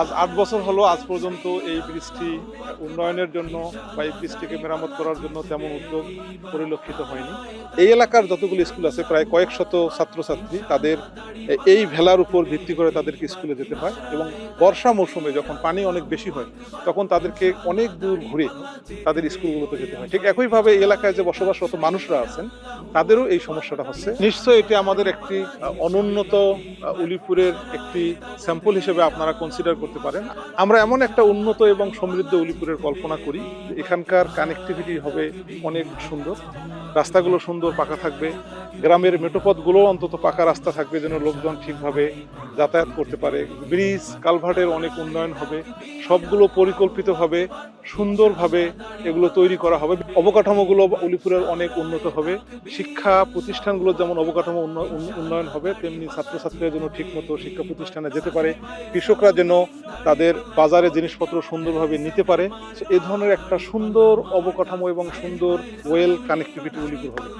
আজ আট বছর হলো আজ পর্যন্ত এই ব্রিজটি উন্নয়নের জন্য বা এই ব্রিজটিকে মেরামত করার জন্য তেমন উদ্যোগ পরিলক্ষিত হয়নি। এই এলাকার যতগুলো স্কুল আছে, প্রায় কয়েক শত ছাত্রছাত্রী তাদের এই ভেলার উপর ভিত্তি করে তাদেরকে স্কুলে যেতে হয় এবং বর্ষা মৌসুমে যখন পানি অনেক বেশি হয়, তখন তাদেরকে অনেক দূর ঘুরে তাদের স্কুলগুলোতে যেতে হয়। ঠিক একইভাবে এই এলাকায় যে বসবাসরত মানুষরা আছেন, তাদেরও এই সমস্যাটা হচ্ছে। নিশ্চয়ই এটি আমাদের একটি অনুন্নত উলিপুরের একটি স্যাম্পল হিসেবে আপনারা কনসিডার করতে পারেন। আমরা এমন একটা উন্নত এবং সমৃদ্ধ উলিপুরের কল্পনা করি এখানকার কানেক্টিভিটি হবে অনেক সুন্দর। রাস্তাগুলো সুন্দর, পাকা থাকবে। গ্রামের মেটোপথগুলো অন্তত পাকা রাস্তা থাকবে, যেন লোকজন ঠিকভাবে যাতায়াত করতে পারে। ব্রিজ, কালভার্টের অনেক উন্নয়ন হবে। সবগুলো পরিকল্পিতভাবে সুন্দরভাবে এগুলো তৈরি করা হবে। অবকাঠামোগুলো উলিপুরের অনেক উন্নত হবে। শিক্ষা প্রতিষ্ঠানগুলো যেমন অবকাঠামো উন্ন- উন্ন- উন্নয়ন হবে, তেমনি ছাত্রছাত্রীরা যেন ঠিকমতো শিক্ষা প্রতিষ্ঠানে যেতে পারে। কৃষকরা যেন তাদের বাজারে জিনিসপত্র সুন্দরভাবে নিতে পারে। এ ধরনের একটা সুন্দর অবকাঠামো এবং সুন্দর ওয়েল কানেক্টিভিটি উলিপুর হবে।